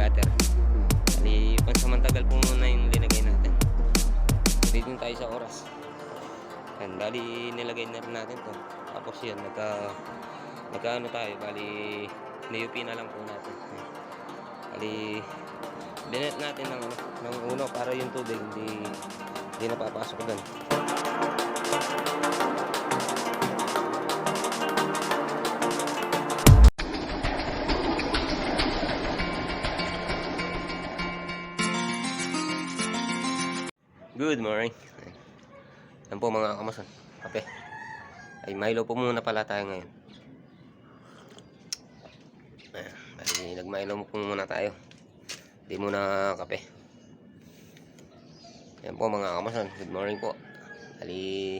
gutter. Bali, pansamantagal po muna yung linagay natin. Din tayo sa oras. Yan, bali nilagay na rin natin to. Tapos yan, nagka, nagka ano tayo, bali niyup na lang po natin. Bali, binet natin ng, ng uno para yung tubig hindi, hindi napapasok doon. Good morning. Yan po mga kamason. Kape. Ay, Milo po muna pala tayo ngayon. Ayan, bali, nag-Milo po muna tayo. Hindi muna kape. Yan po mga kamason. Good morning po. Bali,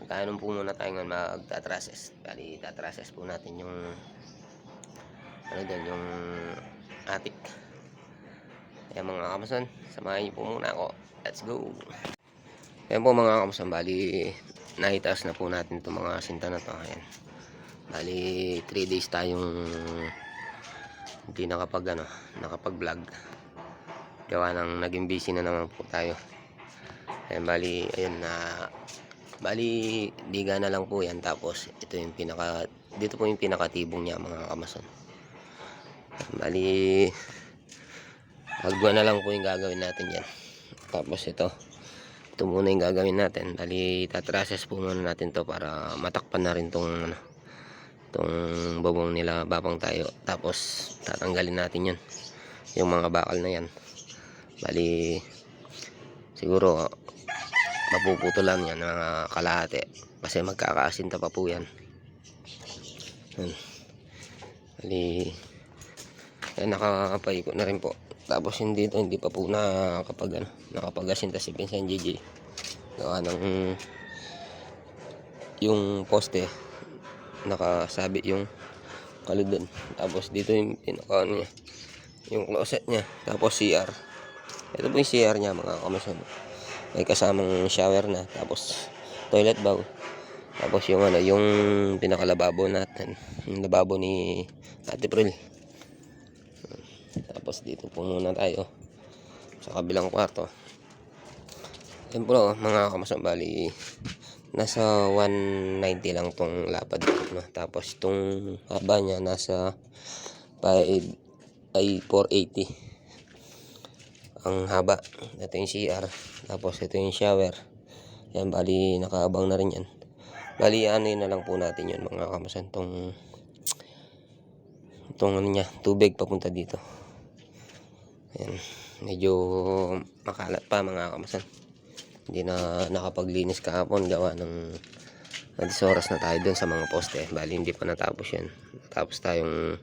magkainom po muna tayo ngayon magtatrases. Bali, tatrases po natin yung ano dyan, yung atik. Ayan mga kamason, samahan niyo po muna ako. Let's go! Ayan po mga kamason, bali naitaas na po natin itong mga sinta na to. Ayan. Bali 3 days tayong hindi nakapag ano, nakapag vlog. Gawa ng naging busy na naman po tayo. Ayan, bali, ayun na bali diga na lang po yan tapos ito yung pinaka dito po yung pinakatibong niya mga kamason bali Agwa na lang po yung gagawin natin yan. Tapos ito. Ito muna yung gagawin natin. Dali tatrases po muna natin to para matakpan na rin tong ano, tong babong nila babang tayo. Tapos tatanggalin natin yan. Yung mga bakal na yan. Bali siguro mapuputulan yan mga kalahati. Kasi magkakaasinta pa po yan. Yan. Bali yan nakapaikot na rin po. Tapos hindi ito, hindi pa po nakakapag ano, nakapag-asinta si Vincent GG. Gawa ng yung poste nakasabit yung kalod dun. Tapos dito yung pinaka ano niya, yung closet niya. Tapos CR. Ito po yung CR niya mga kamason. May kasamang shower na. Tapos toilet bowl. Tapos yung ano, yung pinakalababo natin. Yung lababo ni Ate Pril. Tapos dito po muna tayo sa kabilang kwarto. Yan po oh, mga kamasang bali nasa 190 lang tong lapad no? Tapos itong haba niya nasa 5 ay 480 ang haba. Ito yung CR. Tapos ito yung shower. Yan bali nakaabang na rin yan. Bali ano na lang po natin yun mga kamasan tong itong ano niya tubig papunta dito. Ayan. Medyo makalat pa mga kamasan. Hindi na nakapaglinis kahapon gawa ng alas oras na tayo dun sa mga poste. Bali hindi pa natapos yan. Natapos tayong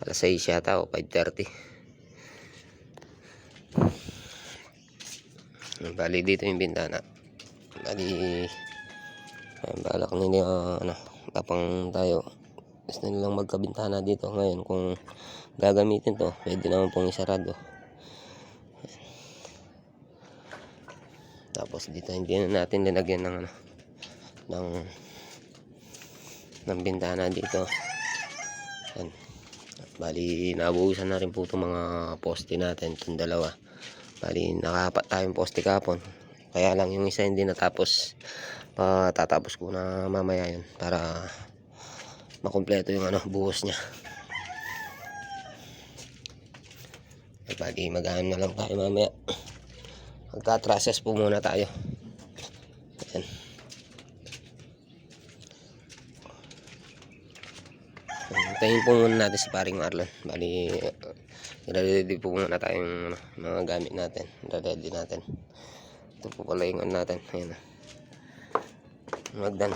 alas 6 yata o 5.30. Bali dito yung bintana. Bali ayan, balak nila uh, ano, tapang tayo. Gusto nilang magkabintana dito ngayon kung gagamitin to. Pwede naman pong isarado. Tapos dito hindi na natin linagyan ng ano ng ng bintana dito. Yan. Bali nabuhusan na rin po itong mga poste natin itong dalawa. Bali nakapat tayong poste kapon kaya lang yung isa hindi natapos. Pa tatapos ko na mamaya yun para makumpleto yung ano buhos niya Eh, bali mag na lang tayo mamaya. Magka-traces po muna tayo. Ayan. Tayin po muna natin si paring Marlon. Bali, uh, ready po muna tayong ano, mga gamit natin. Ready natin. Ito po pala yung ano natin. Ayan. Magdan.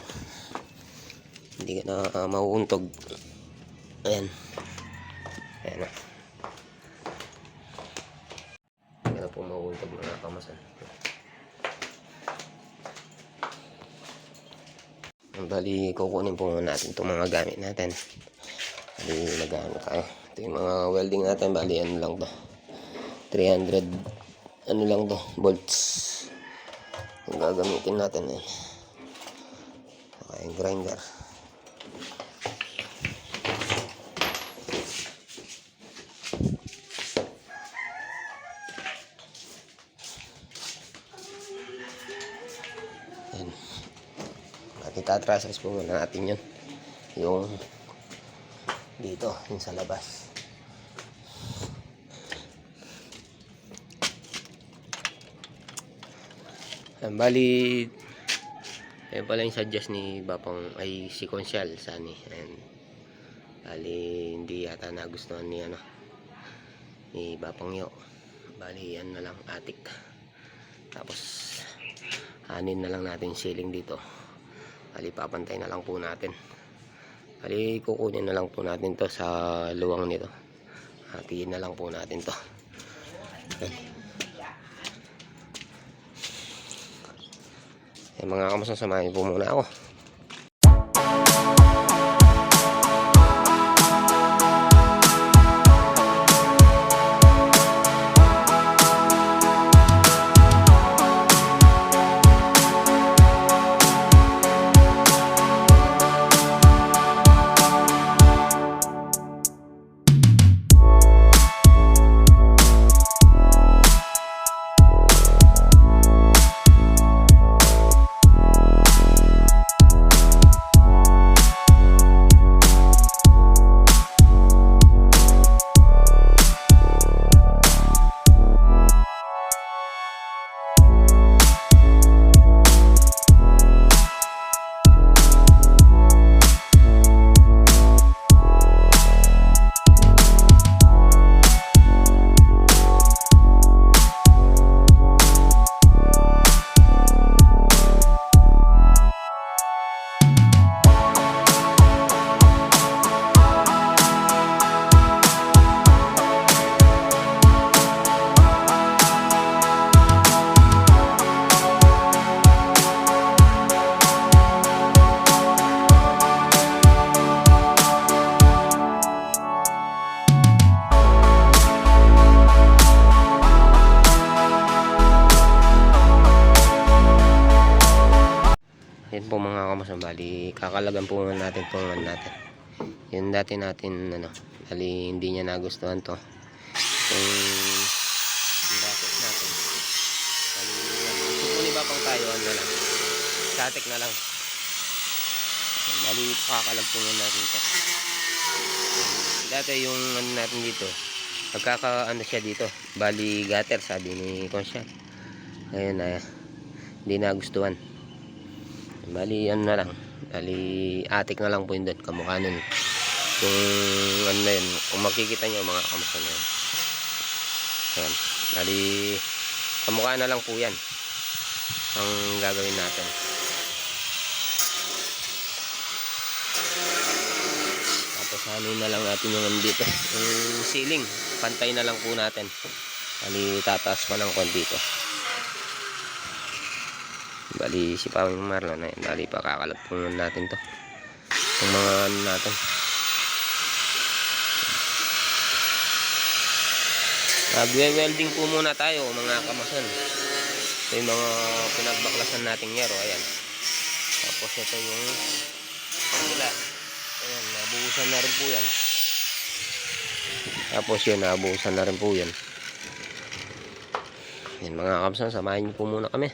Hindi ka na uh, mauuntog. Ayan. Ayan na. Hindi ka na po mauuntog mga kamasan. Bali, kukunin po natin itong mga gamit natin. Bali, nag-ano tayo. Ito yung mga welding natin. Bali, ano lang to. 300, ano lang to, volts. Yung gagamitin natin eh. Okay, grinder. Yan. At itatraces po muna natin yun. Yung dito, yung sa labas. Yan, bali, ayun pala yung suggest ni Bapang ay sequential sani. And, bali, hindi yata nagustuhan ni ano, ni Bapang Yo. Bali, yan na lang, atik. Tapos, hanin na lang natin ceiling dito. Bali, papantay na lang po natin. Bali, kukunin na lang po natin to sa luwang nito. Hatiin na lang po natin to. Yan. Eh, mga kamasang samahin po muna ako. Kamasang bali, kakalagan po natin itong ano natin. Yun dati natin, ano, bali hindi niya nagustuhan to. Yung bracket natin. Bali, yan. Ni Bapang tayo, ano lang. Static na lang. Bali, kakalag po natin ito. Dati yung ano natin dito, pagkaka ano siya dito, bali gutter sabi ni Conscial. Ayun na, hindi nagustuhan. Bali, ano na lang. Bali, atik na lang po yun doon. Kamukha nun. Kung ano na yun. Kung makikita nyo mga kamusta na yun. Ayan. Bali, kamukha na lang po yan. Ang gagawin natin. Tapos ano na lang natin yung ano dito. Yung ceiling. Pantay na lang po natin. Bali, tataas pa ng konti ito. Bali, si Pawing Marlon na yan. Bali, pakakalat po natin to. Yung mga ano natin. Nagwe-welding po muna tayo, mga kamason. Ito yung mga pinagbaklasan nating yero. Ayan. Tapos ito yung kabila. Ayan, nabuhusan na rin po yan. Tapos yun, nabuhusan na rin po yan. Yan mga kamason, samahin niyo po muna kami.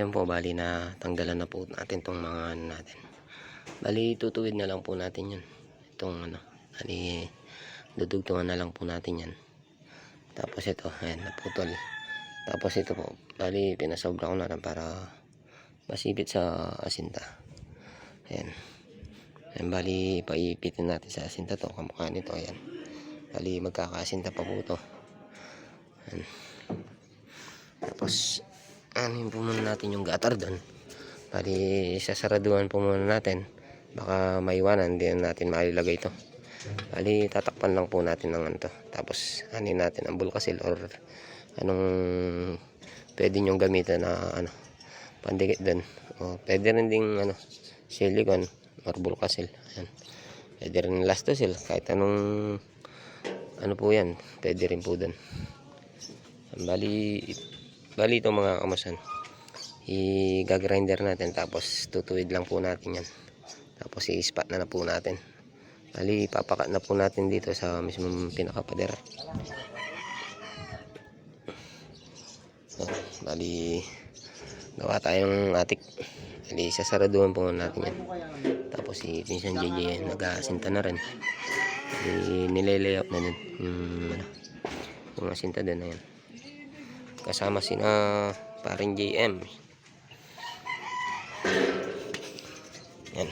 Ayan po, bali na tanggalan na po natin tong mga ano natin. Bali, tutuwid na lang po natin yan. Itong ano, bali, dudugtungan na lang po natin yan. Tapos ito, ayan, naputol. Tapos ito po, bali, pinasobra ko na lang para masipit sa asinta. Ayan. Ayan, bali, paipitin natin sa asinta to. Kamukha nito, ayan. Bali, magkakasinta pa po to. Ayan. Tapos, anin po muna natin yung gutter doon. Bali, sasaraduhan po muna natin. Baka maiwanan, hindi na natin mailagay ito. Bali, tatakpan lang po natin ng ano. Tapos, anin natin ang bulkasil or anong pwede nyong gamitan na ano, pandikit doon. O, pwede rin ding ano, silicone or bulkasil. Ayan. Pwede rin elastosil. Kahit anong ano po yan, pwede rin po doon. Bali, bali ito mga kamasan. I-grinder natin tapos tutuwid lang po natin yan. Tapos i-spot na na po natin. Bali, papakat na po natin dito sa mismong pinakapadera. So, bali, gawa tayong atik. Bali, sasaraduhan po natin yan. Tapos si Pinsan JJ nag-aasinta na rin. Bali, nilalayout na din yung, ano, yung asinta din na yan. Kasama sina paring JM. Yan.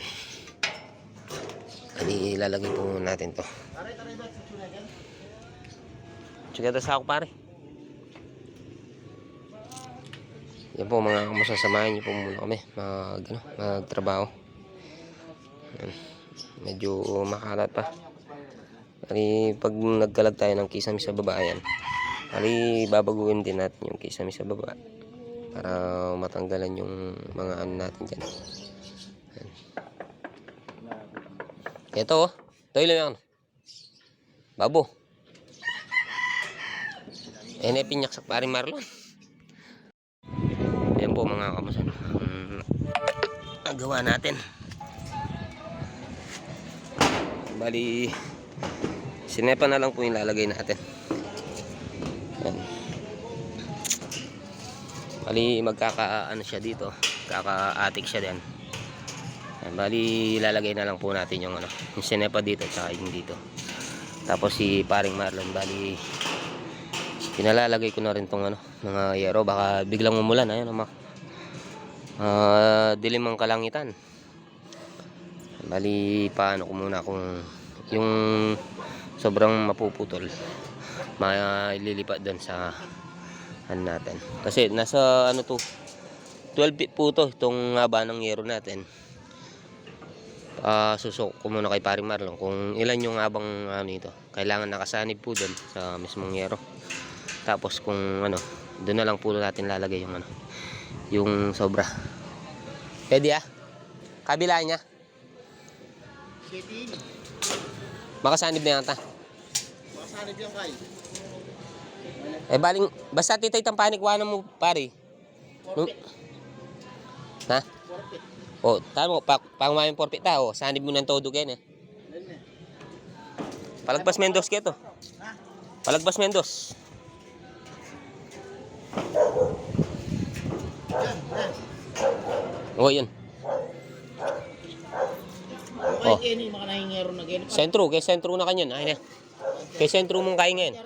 Bali, ilalagay po natin to. Sige, sa ako pare. Yan po mga masasamahan niyo po muna kami mag, ano, magtrabaho. Yan. Medyo makalat pa. Bali, pag nagkalag tayo ng kisame sa baba, yan. Bali, babaguhin din natin yung kisame sa baba. Para matanggalan yung mga ano natin dyan. Yan. Ito oh. Ito lang yan. Babo. Eh, pinyak sa paring Marlon. Ayan po mga kamusan. Um, nagawa natin. Bali, sinepa na lang po yung lalagay natin. Bali, magkaka ano siya dito. Kaka-attic siya din. Yan, bali, ilalagay na lang po natin yung ano, yung sinepa dito at yung dito. Tapos si paring Marlon, bali, pinalalagay ko na rin tong ano, mga yero. Baka biglang umulan. Ayun, mga uh, dilim ang kalangitan. Bali, paano ko muna kung yung sobrang mapuputol maililipat doon sa ano natin. Kasi nasa ano to 12 feet po to itong haba ng yero natin. Ah, susok ko muna kay Paring Marlon kung ilan yung habang ano ito. Kailangan nakasanib po doon sa mismong yero. Tapos kung ano, doon na lang po natin lalagay yung ano, yung sobra. Pwede ah. Kabila niya. Makasanib na yata. Makasanib yan kay. Eh baling basta titay tang panik wala mo pare. Ha? 40. O, tama mo pa pangumayon porpit ta o. Sanib mo ng todo eh. Yan eh. Palagpas Mendos keto. Ha? Palagpas Mendos. Yan, yan. O, yun. Oh. Na ganyan. Sentro, kay sentro na kanyan. Ay na. Kay sentro mong kain ngayon.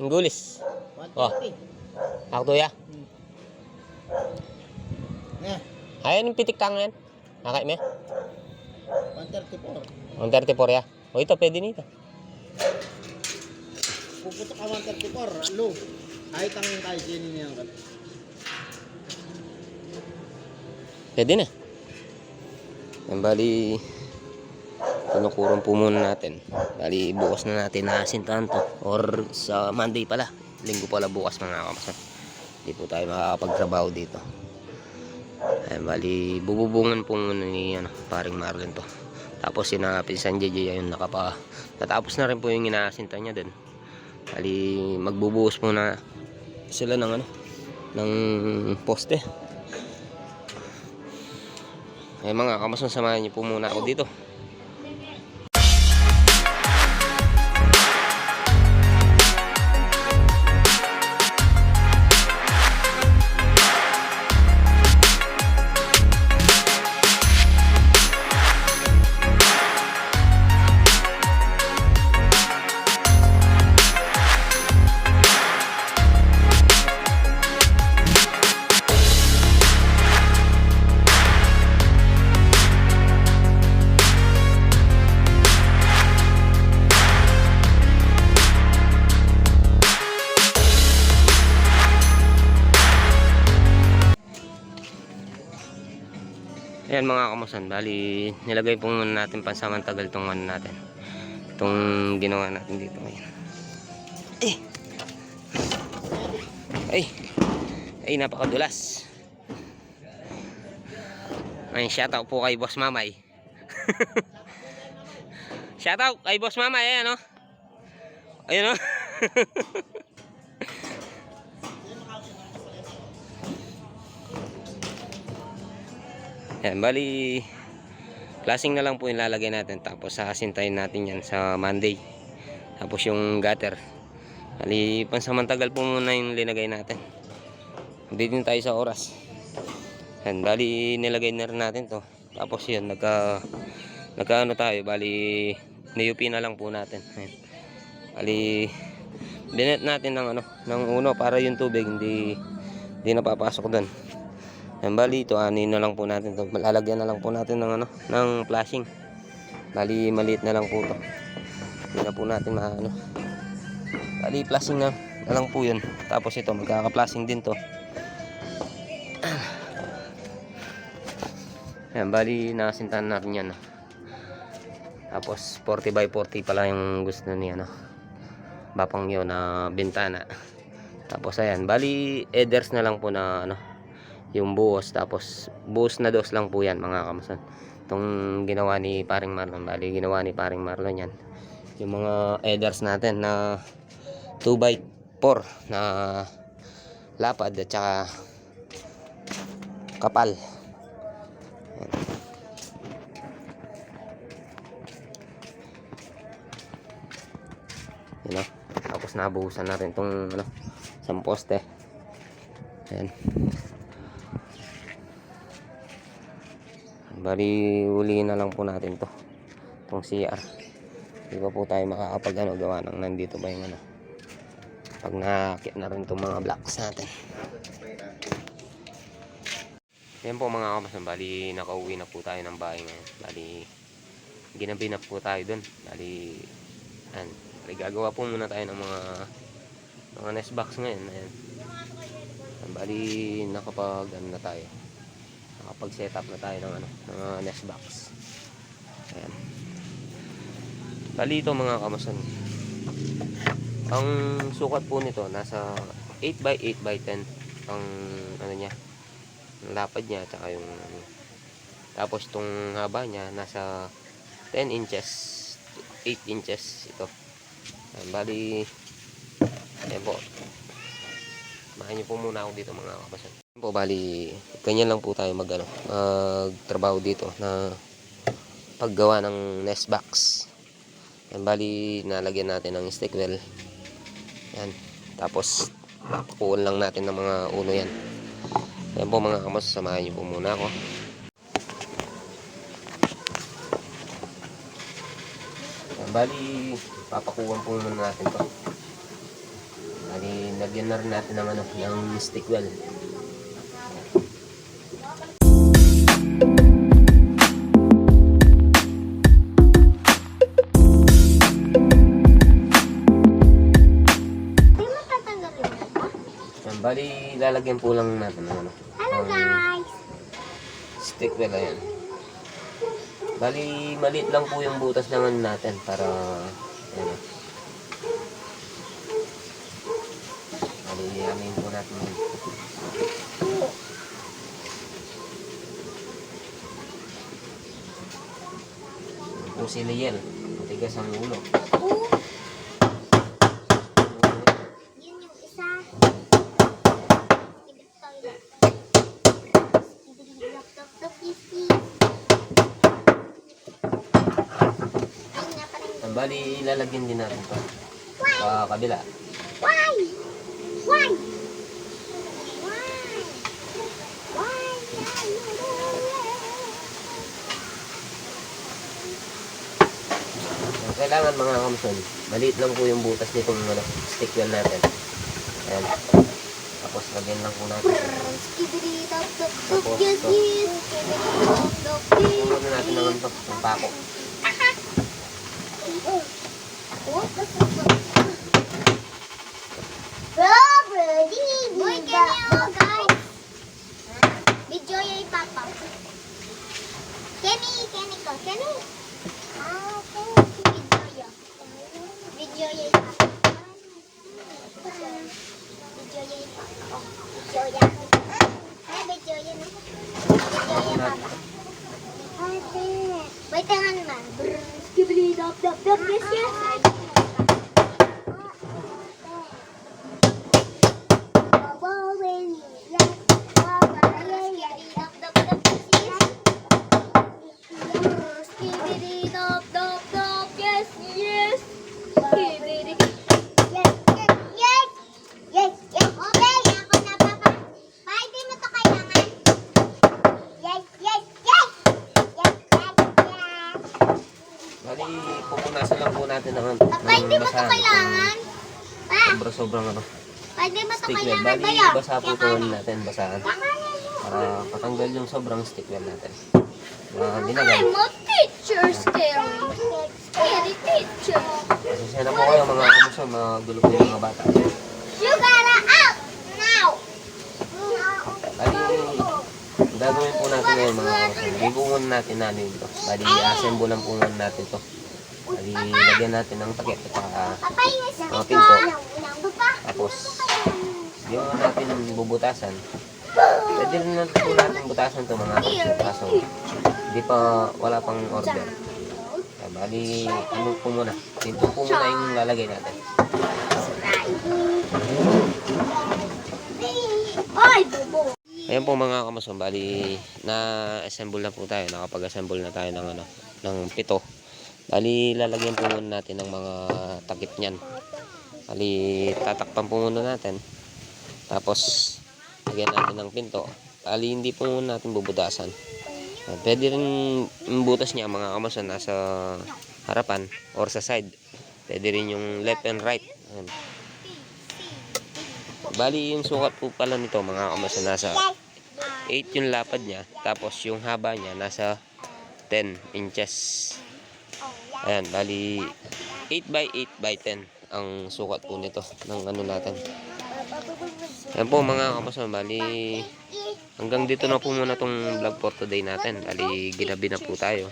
130. Inggulis. 130. Ako ya. Ne, Ayan yung pitik tang yan. Nakay me. 134. 134 ya. O ito, pwede nito. Puputok ka 134. Ano? Kahit ang kay Kenny niyan ka. Pwede na. Yan, bali, panukuran po muna natin. Bali, bukas na natin naasintahan to. Or sa Monday pala. Linggo pala bukas mga kamasan. Hindi po tayo makakapagtrabaho dito. Ayan, bali, bububungan po muna ni ano, paring Marlon to. Tapos sina Pinsan JJ ayun nakapa. Natapos na rin po yung inaasinta niya din. Bali, magbubuhos muna sila ng ano, ng poste. Ay mga kamason, samahan niyo po muna ako dito. Ayan mga kamusan, bali nilagay po muna natin pansamantagal tong ano natin. Itong ginawa natin dito ngayon. Eh. Ay. Ay, napakadulas. Ay, shoutout po kay Boss Mamay. shoutout kay Boss Mamay, ayan o. Ayun o. Yan, bali klaseng na lang po yung lalagay natin tapos sasintayin natin yan sa Monday. Tapos yung gutter. Bali pansamantagal po muna yung linagay natin. Hindi din tayo sa oras. Yan, bali nilagay na rin natin to. Tapos yun, nagka nagka ano tayo, bali niyupi na lang po natin. Yan. Bali binet natin ng ano, ng uno para yung tubig hindi hindi napapasok doon. Yan bali ito ani na lang po natin to. Lalagyan na lang po natin ng ano, ng flashing. Bali maliit na lang po to. Hindi na po natin maano. Bali flashing na, na lang po 'yun. Tapos ito magkaka-flashing din to. Yan bali nakasintahan natin 'yan. Tapos 40 by 40 pala yung gusto niya no. Bapang 'yon na bintana. Tapos ayan, bali headers na lang po na ano, yung buhos tapos buhos na dos lang po yan mga kamasan itong ginawa ni paring Marlon bali ginawa ni paring Marlon yan yung mga headers natin na 2x4 na lapad at saka kapal Yan. Yan o. tapos nabuhusan na rin itong ano, isang poste Ayan. Bali, uli na lang po natin to. Itong CR. Di ba po tayo makakapag ano, gawa ng nandito ba yung ano. Pag nakakit na rin itong mga blocks natin. Yan po mga kamasan. Bali, nakauwi na po tayo ng bahay ngayon. Bali, ginabi na po tayo dun. Bali, yan. Bali, gagawa po muna tayo ng mga mga nest box ngayon. Ayan. Bali, nakapag ano na tayo nakapag set up na tayo ng ano ng mga nest box. Ayan. Bali ito mga kamason ang sukat po nito nasa 8 by 8 by 10 ang ano niya ang lapad niya tsaka yung ano, tapos itong haba niya nasa 10 inches to 8 inches ito. Ayan, bali ayan po Samahan niyo po muna ako dito mga kabasan. Po bali, ganyan lang po tayo mag ano, magtrabaho dito na paggawa ng nest box. Yan bali, nalagyan natin ng stick well. Yan. Tapos pakuon lang natin ng mga uno yan. Yan po mga kamas, samahan niyo po muna ako. Yan bali, papakuhan po muna natin to. Bali, lagyan na rin natin ng ano, ng stick well. Bali, lalagyan po lang natin ng ano. Hello guys! Stick well, ayan. Bali, maliit lang po yung butas naman natin para, ano. Bali, amin po natin yun. Po si Liel, matigas ang ulo. Oh! Yun yung isa. Ang bali, lalagyan din natin to. Why? Sa kabila. Why? Why? Kailangan mga kamson, maliit lang po yung butas nitong ano, stick well natin. Ayan. Tapos lagyan lang po natin. Tapos, yes to. yes. Skibidi lap lap Lagyan muna natin ng to, ng pako. Yung papa. Papa, can I? Ah, Video ya. Video ya. Papa. Video ya. Oh, video ya. Ay, video ya. no? Video ya, Papa. Ate. Wait, tangan man. Brrr. Skibidi dop dop dop. Yes, yes. Baba, when yes. Baba, yes, yes. Dop dop dop. Yes, yes. Skibidi dop dop dop. Yes, yes. Skibidi. Yes, yes, yes. Yes, yes. Okay, ako na, Papa. Pa, hindi mo to kailangan. Yes, yes, yes. Yes, yes, yes. Bali, pupunasan lang po natin ng, Papa, hindi mo to basahan. kailangan. Pa, Sobra sobrang ano. pa, hindi mo to Stick wheel. kailangan Bali, ba yan? Basa po ito natin, basahan. Para patanggal yung sobrang stick wheel natin. Na ginagay. I'm a teacher, scary. Scary teacher. Pasensya na po kayo mga kamuso, mga gulo po yung mga bata. You gotta out now. Bali, gagawin po natin ngayon mga kamuso. Po muna natin ano yun to. Bali, assemble lang po natin to. Bali, lagyan natin ng takip at saka Mga pinto. Tapos yung natin bubutasan. Pwede rin natin po natin butasan to mga kamuso. Kaso, hindi pa, wala pang order. Kaya bali, ano po muna. Pinto po muna yung lalagay natin. Ayan po mga kamuso, bali na-assemble na po tayo, nakapag-assemble na tayo ng ano, ng pito. Bali lalagyan po muna natin ng mga takip niyan. Bali tatakpan po muna natin. Tapos lagyan natin ng pinto. Bali hindi po natin bubutasan. Ah, Pwede rin yung butas niya mga kamuso nasa harapan or sa side. Pwede rin yung left and right. Ayan. Bali yung sukat po pala nito mga kamuso nasa 8 yung lapad niya. Tapos yung haba niya nasa 10 inches. Ayan, bali 8 by 8 by 10 ang sukat po nito ng ano natin. Ayan po mga kamuso, bali hanggang dito na po muna tong vlog for today natin. Bali ginabi na po tayo.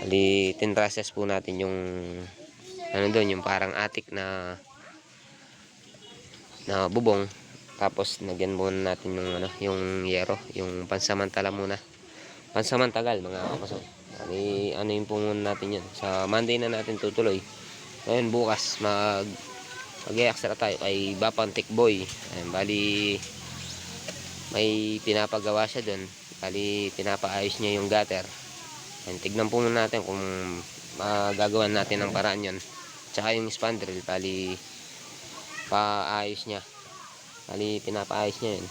Bali tinrases po natin yung ano doon, yung parang attic na na bubong. Tapos nagyan muna natin yung ano yung yero yung pansamantala muna. Pansamantagal mga kapaso bali ano yung po muna natin yan. Sa Monday na natin tutuloy. Ngayon bukas mag mag extra tayo kay Bapantik Boy Ayan, bali may pinapagawa siya doon bali pinapaayos niya yung gutter Ayan, tignan po natin kung magagawan natin ng paraan yun tsaka yung spandrel bali paayos niya. Bali, pinapaayos niya yun.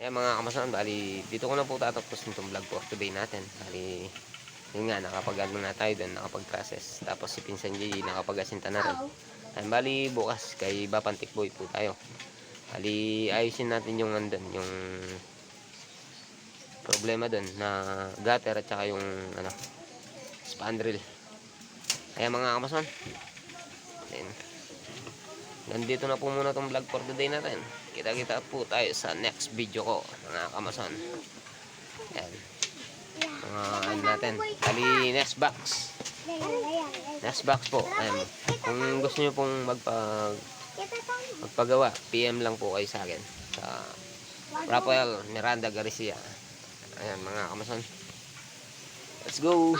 Ayan mga kamasan, bali, dito ko na po tatapos itong vlog for today natin. Bali, yun nga, nakapag ano na tayo doon, nakapag-process. Tapos si Pinsan J, nakapag-asinta na rin. Ayan, bali, bukas, kay Bapantik Boy po tayo. Bali, ayusin natin yung andun, yung problema doon na gutter at saka yung ano, spandrel. Ayan mga kamasan. Then, nandito na po muna tong vlog for today natin. Kita-kita po tayo sa next video ko, mga kamason. Yan. Mga ano natin. Kali next box. Next box po. Ayan. Kung gusto niyo pong magpag, magpagawa, PM lang po kayo sa akin. Sa Rafael Miranda Garcia. Ayan mga kamason. Let's go!